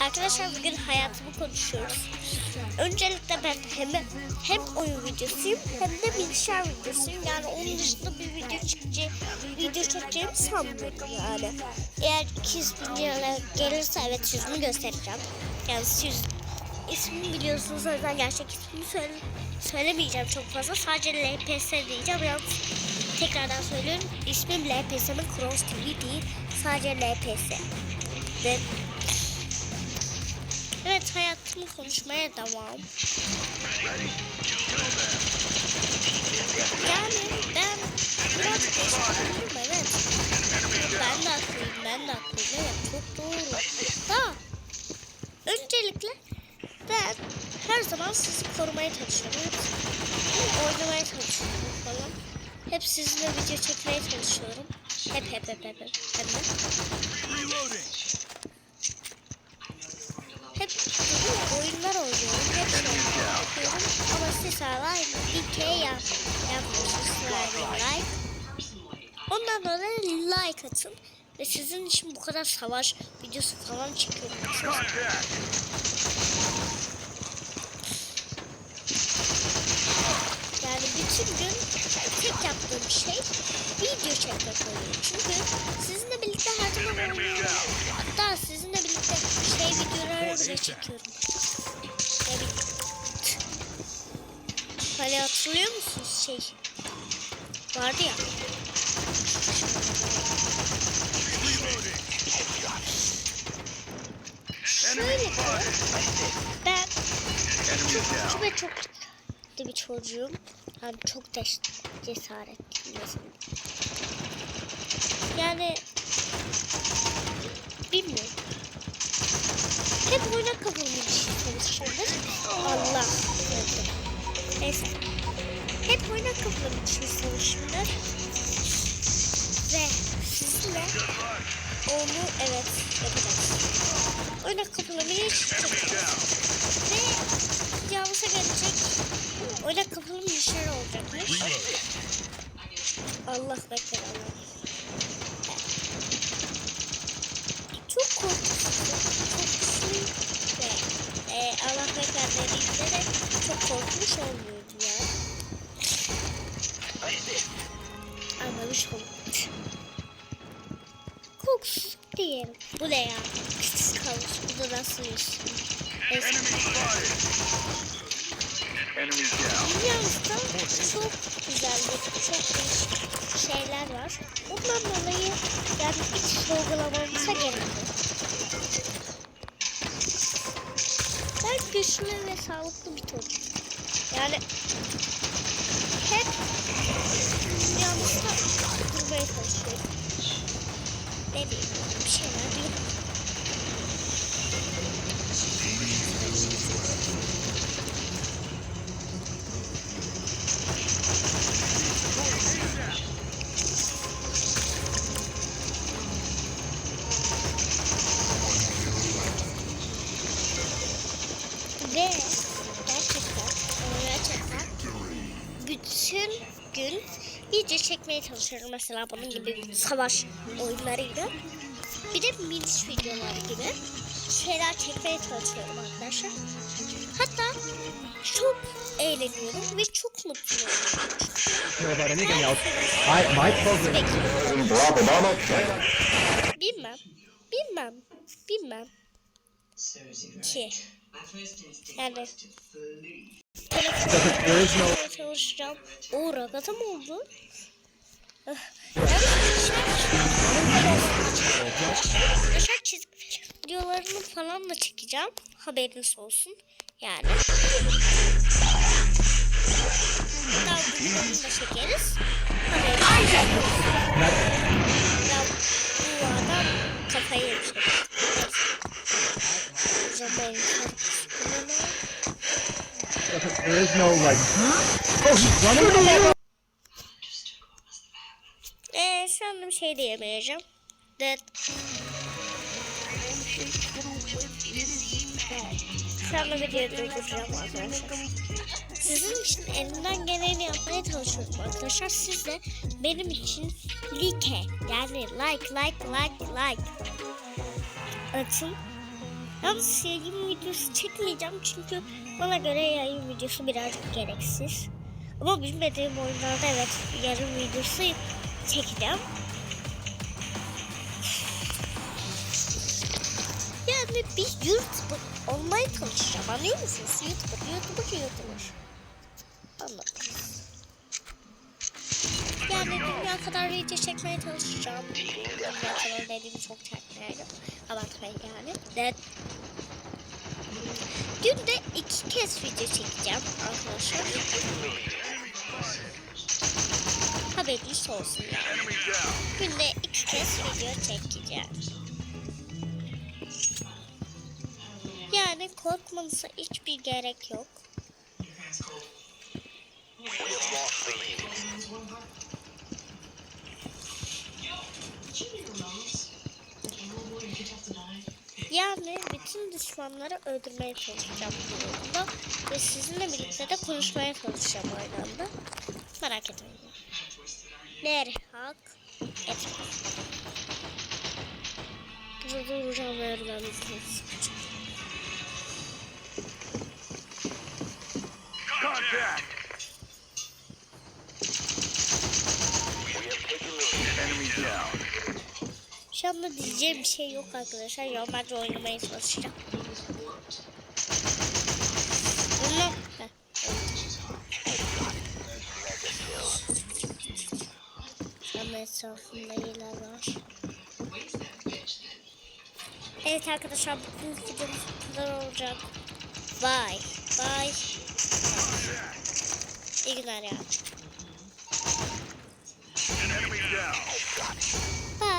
Arkadaşlar bugün hayatımı konuşuyoruz. Öncelikle ben hem hem oyun videosuyum hem de bilgisayar videosuyum. Yani onun dışında bir video çıkacak, video çekeceğimi sanmıyorum yani. Eğer 200 bin lira gelirse evet yüzümü göstereceğim. Yani siz ismini biliyorsunuz o yüzden gerçek ismini söyle, söylemeyeceğim çok fazla. Sadece LPS diyeceğim. Yalnız tekrardan söylüyorum. İsmim LPS'min Cross TV değil. Sadece LPS. Ve Hayatımı konuşmaya devam. Yani ben biraz değiştirdim evet. Ben de haklıyım, ben de haklıyım. Evet çok doğru. Da öncelikle ben her zaman sizi korumaya çalışıyorum. Hep oynamaya çalışıyorum falan. Hep sizinle video çekmeye çalışıyorum. Hep hep hep hep hep. Hep oyunlar oynuyorum. Hep şey yapıyorum. Ama siz hala bir kere yap, like. Ondan dolayı like atın. Ve sizin için bu kadar savaş videosu falan çekiyorum. Yani bütün gün tek yaptığım şey video çekmek oluyor. Çünkü sizinle birlikte her zaman oynuyorum. Hatta sizinle birlikte şey videoları bile çekiyorum. Ne Hani hatırlıyor musunuz şey? Vardı ya. Şöyle ben çok ve çok de bir çocuğum. Yani çok da cesaretliyim. Yani bilmiyorum. Hep oyuna Neyse. Hep oyuna çalışıyorlar. Ve sizinle onu evet yapacağız. Oyuna şey Ve yavrusa gelecek. Oyuna şeyler olacakmış. Allah bekler Allah. Çok korkutucu. Çok güçlü ve e, Allah bekler dediğimde de çok korkmuş ya. Anlamış olmuş. Korkusuz diyelim. Bu ne ya? Kısıs kalmış. Bu da nasıl. Enemies down. Dünyamızda çok güzel çok değişik şeyler var. Ondan dolayı yani hiç sorgulamamıza gerek yok. Ben güçlü ve sağlıklı bir çocuk. Yani hep dünyamızda durmaya çalışıyorum. Ne diyeyim? Bir şeyler diyeyim. Ve video çekmeye çalışıyorum mesela bunun gibi savaş oyunlarıyla. Bir de miniş videolar gibi şeyler çekmeye çalışıyorum arkadaşlar. Hatta çok eğleniyorum ve çok mutluyum. about anything else. I my program. Bilmem. Bilmem. Bilmem. Ki. Yani there is no telefon çalışacağım. Oo ragata mı oldu? Ah, yalnız Arkadaşlar çizgi videolarını falan da çekeceğim. Haberiniz olsun. Yani. Daha bunları da çekeriz. Haberiniz olsun. Ya bu adam kafayı yemiş. There is no like Oh he's running anda bir şey diyemeyeceğim. Şu anda videoyu durduracağım arkadaşlar. Sizin için elimden geleni yapmaya çalışıyorum arkadaşlar. Siz de benim için like yani like like like like atın. Yalnız yayın videosu çekmeyeceğim çünkü bana göre yayın videosu birazcık gereksiz. Ama bilmediğim oyunlarda evet yarın videosu çekeceğim. Yani bir YouTuber olmaya çalışacağım anlıyor musunuz? YouTuber, YouTuber, YouTuber. Kadar video çekmeye çalışacağım. Dünya kadar dediğim çok çekmeyelim. Abartmayın yani. De Dün de iki kez video çekeceğim arkadaşlar. Haberiniz olsun yani. Günde iki kez video çekeceğim. Yani korkmanıza hiçbir gerek yok. Yani bütün düşmanları öldürmeye çalışacağım bu oyunda. Ve sizinle birlikte de konuşmaya çalışacağım aynı anda. Merak etmeyin. Merhak etmez. Burada duracağım ve öğrenmemiz Contact. Şu anda diyeceğim bir şey yok arkadaşlar. Bence oynamaya çalışacağım. Bunu... Anda etrafımda iyiler var. Evet arkadaşlar bugünkü videomuz kadar olacak. Bye. Bye. İyi günler ya. Bye.